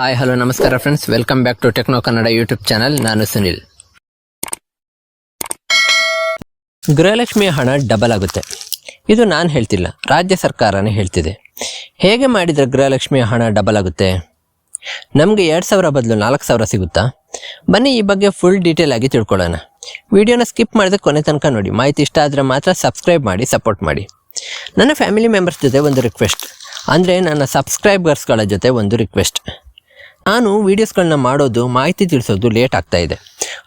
Hi hello ನಮಸ್ಕಾರ friends welcome back to techno Kannada YouTube channel ನಾನು ಸುನಿಲ್. ಗೃಹಲಕ್ಷ್ಮಿಯ ಹಣ double ಆಗುತ್ತೆ. ಇದು ನಾನು ಹೇಳ್ತಿಲ್ಲ, ರಾಜ್ಯ ಸರ್ಕಾರನೇ ಹೇಳ್ತಿದೆ. ಹೇಗೆ ಮಾಡಿದರೆ ಗೃಹಲಕ್ಷ್ಮಿಯ ಹಣ ಡಬಲ್ ಆಗುತ್ತೆ? ನಮಗೆ ಎರಡು ಸಾವಿರ ಬದಲು ನಾಲ್ಕು ಸಾವಿರ ಸಿಗುತ್ತಾ? ಬನ್ನಿ ಈ ಬಗ್ಗೆ ಫುಲ್ ಡೀಟೇಲ್ ಆಗಿ ತಿಳ್ಕೊಳ್ಳೋಣ. ವಿಡಿಯೋನ ಸ್ಕಿಪ್ ಮಾಡಿದ ಕೊನೆ ತನಕ ನೋಡಿ. ಮಾಹಿತಿ ಇಷ್ಟ ಆದರೆ ಮಾತ್ರ ಸಬ್ಸ್ಕ್ರೈಬ್ ಮಾಡಿ ಸಪೋರ್ಟ್ ಮಾಡಿ. ನನ್ನ ಫ್ಯಾಮಿಲಿ ಮೆಂಬರ್ಸ್ ಜೊತೆ ಒಂದು ರಿಕ್ವೆಸ್ಟ್ ಅಂದರೆ ನನ್ನ ಸಬ್ಸ್ಕ್ರೈಬರ್ಸ್ಗಳ ಜೊತೆ ಒಂದು ರಿಕ್ವೆಸ್ಟ್ ನಾನು ವೀಡಿಯೋಸ್ಗಳನ್ನ ಮಾಡೋದು ಮಾಹಿತಿ ತಿಳಿಸೋದು ಲೇಟ್ ಆಗ್ತಾ ಇದೆ.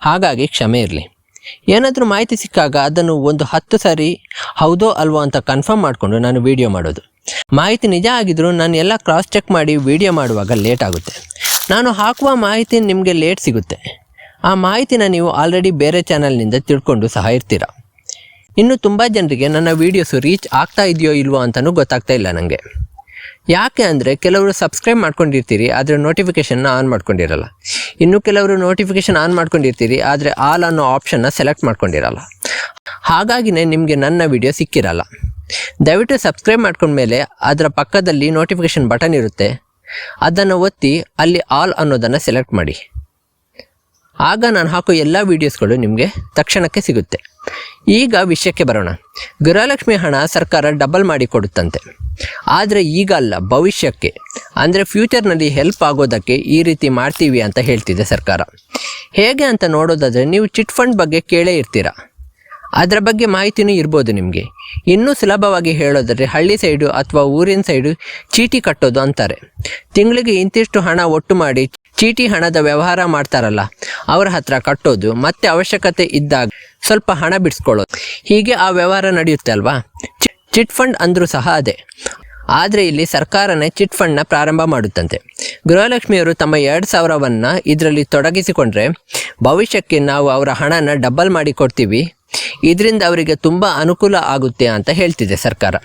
ಹಾಗಾಗಿ ಕ್ಷಮೆ ಇರಲಿ. ಏನಾದರೂ ಮಾಹಿತಿ ಸಿಕ್ಕಾಗ ಅದನ್ನು ಒಂದು ಹತ್ತು ಸಾರಿ ಹೌದೋ ಅಲ್ವೋ ಅಂತ ಕನ್ಫರ್ಮ್ ಮಾಡಿಕೊಂಡು ನಾನು ವಿಡಿಯೋ ಮಾಡೋದು. ಮಾಹಿತಿ ನಿಜ ಆಗಿದ್ದರೂ ನಾನು ಎಲ್ಲ ಕ್ರಾಸ್ ಚೆಕ್ ಮಾಡಿ ವಿಡಿಯೋ ಮಾಡುವಾಗ ಲೇಟ್ ಆಗುತ್ತೆ. ನಾನು ಹಾಕುವ ಮಾಹಿತಿ ನಿಮಗೆ ಲೇಟ್ ಸಿಗುತ್ತೆ. ಆ ಮಾಹಿತಿನ ನೀವು ಆಲ್ರೆಡಿ ಬೇರೆ ಚಾನಲ್ನಿಂದ ತಿಳ್ಕೊಂಡು ಸಹ ಇರ್ತೀರ. ಇನ್ನು ತುಂಬ ಜನರಿಗೆ ನನ್ನ ವೀಡಿಯೋಸು ರೀಚ್ ಆಗ್ತಾ ಇದೆಯೋ ಇಲ್ವೋ ಅಂತಲೂ ಗೊತ್ತಾಗ್ತಾ ಇಲ್ಲ ನನಗೆ ಯಾಕೆ ಅಂದರೆ ಕೆಲವರು ಸಬ್ಸ್ಕ್ರೈಬ್ ಮಾಡ್ಕೊಂಡಿರ್ತೀರಿ, ಆದರೆ ನೋಟಿಫಿಕೇಷನ್ನ ಆನ್ ಮಾಡ್ಕೊಂಡಿರಲ್ಲ. ಇನ್ನು ಕೆಲವರು ನೋಟಿಫಿಕೇಷನ್ ಆನ್ ಮಾಡ್ಕೊಂಡಿರ್ತೀರಿ, ಆದರೆ ಆಲ್ ಅನ್ನೋ ಆಪ್ಷನ್ನ ಸೆಲೆಕ್ಟ್ ಮಾಡ್ಕೊಂಡಿರಲ್ಲ. ಹಾಗಾಗಿನೇ ನಿಮಗೆ ನನ್ನ ವಿಡಿಯೋ ಸಿಕ್ಕಿರಲ್ಲ. ದಯವಿಟ್ಟು ಸಬ್ಸ್ಕ್ರೈಬ್ ಮಾಡ್ಕೊಂಡ್ಮೇಲೆ ಅದರ ಪಕ್ಕದಲ್ಲಿ ನೋಟಿಫಿಕೇಷನ್ ಬಟನ್ ಇರುತ್ತೆ. ಅದನ್ನು ಒತ್ತಿ ಅಲ್ಲಿ ಆಲ್ ಅನ್ನೋದನ್ನು ಸೆಲೆಕ್ಟ್ ಮಾಡಿ. ಆಗ ನಾನು ಹಾಕೋ ಎಲ್ಲ ವೀಡಿಯೋಸ್ಗಳು ನಿಮಗೆ ತಕ್ಷಣಕ್ಕೆ ಸಿಗುತ್ತೆ. ಈಗ ವಿಷಯಕ್ಕೆ ಬರೋಣ. ಗೃಹಲಕ್ಷ್ಮಿ ಹಣ ಸರ್ಕಾರ ಡಬಲ್ ಮಾಡಿ ಕೊಡುತ್ತಂತೆ. ಆದರೆ ಈಗ ಅಲ್ಲ, ಭವಿಷ್ಯಕ್ಕೆ. ಅಂದರೆ ಫ್ಯೂಚರ್ನಲ್ಲಿ ಹೆಲ್ಪ್ ಆಗೋದಕ್ಕೆ ಈ ರೀತಿ ಮಾಡ್ತೀವಿ ಅಂತ ಹೇಳ್ತಿದೆ ಸರ್ಕಾರ. ಹೇಗೆ ಅಂತ ನೋಡೋದಾದರೆ ನೀವು ಚಿಟ್ ಫಂಡ್ ಬಗ್ಗೆ ಕೇಳೇ ಇರ್ತೀರಾ? ಅದರ ಬಗ್ಗೆ ಮಾಹಿತಿನೂ ಇರ್ಬೋದು ನಿಮಗೆ. ಇನ್ನೂ ಸುಲಭವಾಗಿ ಹೇಳೋದಾದ್ರೆ ಹಳ್ಳಿ ಸೈಡು ಅಥವಾ ಊರಿನ ಸೈಡು ಚೀಟಿ ಕಟ್ಟೋದು ಅಂತಾರೆ. ತಿಂಗಳಿಗೆ ಇಂತಿಷ್ಟು ಹಣ ಒಟ್ಟು ಮಾಡಿ ಚೀಟಿ ಹಣದ ವ್ಯವಹಾರ ಮಾಡ್ತಾರಲ್ಲ, ಅವರ ಹತ್ರ ಕಟ್ಟೋದು, ಮತ್ತೆ ಅವಶ್ಯಕತೆ ಇದ್ದಾಗ ಸ್ವಲ್ಪ ಹಣ ಬಿಡಿಸ್ಕೊಳ್ಳೋದು. ಹೀಗೆ ಆ ವ್ಯವಹಾರ ನಡೆಯುತ್ತೆ ಅಲ್ವಾ? ಚಿಟ್ ಫಂಡ್ ಅಂದರೂ ಸಹ ಅದೇ. ಆದರೆ ಇಲ್ಲಿ ಸರ್ಕಾರನೇ ಚಿಟ್ ಫಂಡ್ನ ಪ್ರಾರಂಭ ಮಾಡುತ್ತಂತೆ. ಗೃಹಲಕ್ಷ್ಮಿಯವರು ತಮ್ಮ ಎರಡು ಸಾವಿರವನ್ನು ಇದರಲ್ಲಿ ತೊಡಗಿಸಿಕೊಂಡ್ರೆ ಭವಿಷ್ಯಕ್ಕೆ ನಾವು ಅವರ ಹಣನ ಡಬಲ್ ಮಾಡಿ ಕೊಡ್ತೀವಿ ಇದರಿಂದ ಅವರಿಗೆ ತುಂಬ ಅನುಕೂಲ ಆಗುತ್ತೆ ಅಂತ ಹೇಳ್ತಿದೆ ಸರ್ಕಾರ.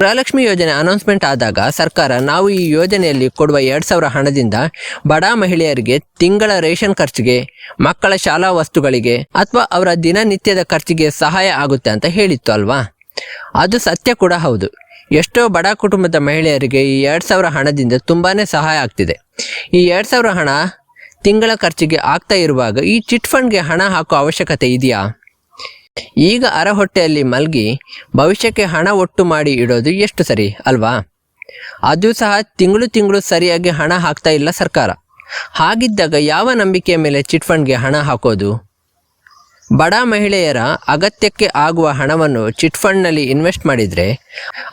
ಗೃಹಲಕ್ಷ್ಮಿ ಯೋಜನೆ ಅನೌನ್ಸ್ಮೆಂಟ್ ಆದಾಗ ಸರ್ಕಾರ ನಾವು ಈ ಯೋಜನೆಯಲ್ಲಿ ಕೊಡುವ ಎರಡು ಸಾವಿರ ಹಣದಿಂದ ಬಡ ಮಹಿಳೆಯರಿಗೆ ತಿಂಗಳ ರೇಷನ್ ಖರ್ಚಿಗೆ, ಮಕ್ಕಳ ಶಾಲಾ ವಸ್ತುಗಳಿಗೆ ಅಥವಾ ಅವರ ದಿನನಿತ್ಯದ ಖರ್ಚಿಗೆ ಸಹಾಯ ಆಗುತ್ತೆ ಅಂತ ಹೇಳಿತ್ತು ಅಲ್ವಾ? ಅದು ಸತ್ಯ ಕೂಡ ಹೌದು. ಎಷ್ಟೋ ಬಡ ಕುಟುಂಬದ ಮಹಿಳೆಯರಿಗೆ ಈ ಎರಡು ಸಾವಿರ ಹಣದಿಂದ ತುಂಬಾ ಸಹಾಯ ಆಗ್ತಿದೆ. ಈ ಎರಡು ಸಾವಿರ ಹಣ ತಿಂಗಳ ಖರ್ಚಿಗೆ ಆಗ್ತಾ ಇರುವಾಗ ಈ ಚಿಟ್ ಫಂಡ್ಗೆ ಹಣ ಹಾಕೋ ಅವಶ್ಯಕತೆ ಇದೆಯಾ? ಈಗ ಅರಹೊಟ್ಟೆಯಲ್ಲಿ ಮಲ್ಗಿ ಭವಿಷ್ಯಕ್ಕೆ ಹಣ ಒಟ್ಟು ಮಾಡಿ ಇಡೋದು ಎಷ್ಟು ಸರಿ, ಅಲ್ವಾ? ಅದು ಸಹ ತಿಂಗಳು ತಿಂಗಳು ಸರಿಯಾಗಿ ಹಣ ಹಾಕ್ತಾ ಇಲ್ಲ ಸರ್ಕಾರ. ಹಾಗಿದ್ದಾಗ ಯಾವ ನಂಬಿಕೆಯ ಮೇಲೆ ಚಿಟ್ ಫಂಡ್ಗೆ ಹಣ ಹಾಕೋದು? ಬಡ ಮಹಿಳೆಯರ ಅಗತ್ಯಕ್ಕೆ ಆಗುವ ಹಣವನ್ನು ಚಿಟ್ ಫಂಡ್ನಲ್ಲಿ ಇನ್ವೆಸ್ಟ್ ಮಾಡಿದರೆ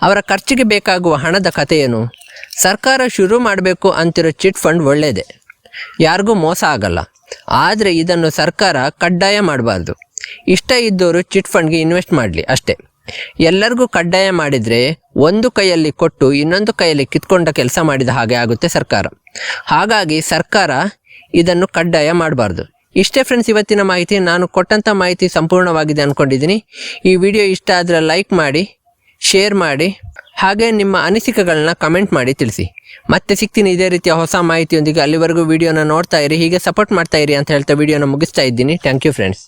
ಅವರ ಖರ್ಚಿಗೆ ಬೇಕಾಗುವ ಹಣದ ಕಥೆಯೇನು ಸರ್ಕಾರ ಶುರು ಮಾಡಬೇಕು ಅಂತಿರೋ ಚಿಟ್ ಫಂಡ್ ಒಳ್ಳೆಯದೇ ಯಾರಿಗೂ ಮೋಸ ಆಗಲ್ಲ. ಆದರೆ ಇದನ್ನು ಸರ್ಕಾರ ಕಡ್ಡಾಯ ಮಾಡಬಾರ್ದು. ಇಷ್ಟ ಇದ್ದವರು ಚಿಟ್ ಫಂಡ್ಗೆ ಇನ್ವೆಸ್ಟ್ ಮಾಡಲಿ, ಅಷ್ಟೇ. ಎಲ್ಲರಿಗೂ ಕಡ್ಡಾಯ ಮಾಡಿದರೆ ಒಂದು ಕೈಯಲ್ಲಿ ಕೊಟ್ಟು ಇನ್ನೊಂದು ಕೈಯಲ್ಲಿ ಕಿತ್ಕೊಂಡ ಕೆಲಸ ಮಾಡಿದ ಹಾಗೆ ಆಗುತ್ತೆ ಸರ್ಕಾರ. ಹಾಗಾಗಿ ಸರ್ಕಾರ ಇದನ್ನು ಕಡ್ಡಾಯ ಮಾಡಬಾರ್ದು. ಇಷ್ಟೇ ಫ್ರೆಂಡ್ಸ್ ಇವತ್ತಿನ ಮಾಹಿತಿ ನಾನು ಕೊಟ್ಟಂಥ ಮಾಹಿತಿ ಸಂಪೂರ್ಣವಾಗಿದೆ ಅಂದ್ಕೊಂಡಿದ್ದೀನಿ ಈ ವಿಡಿಯೋ ಇಷ್ಟ ಆದರೆ ಲೈಕ್ ಮಾಡಿ, ಶೇರ್ ಮಾಡಿ, ಹಾಗೆ ನಿಮ್ಮ ಅನಿಸಿಕೆಗಳನ್ನ ಕಮೆಂಟ್ ಮಾಡಿ ತಿಳಿಸಿ. ಮತ್ತೆ ಸಿಗ್ತೀನಿ ಇದೇ ರೀತಿಯ ಹೊಸ ಮಾಹಿತಿಯೊಂದಿಗೆ. ಅಲ್ಲಿವರೆಗೂ ವಿಡಿಯೋನ ನೋಡ್ತಾ ಇರಿ, ಹೀಗೆ ಸಪೋರ್ಟ್ ಮಾಡ್ತಾ ಇರಿ ಅಂತ ಹೇಳ್ತಾ ವಿಡಿಯೋನ ಮುಗಿಸ್ತಾ ಇದ್ದೀನಿ. Thank you friends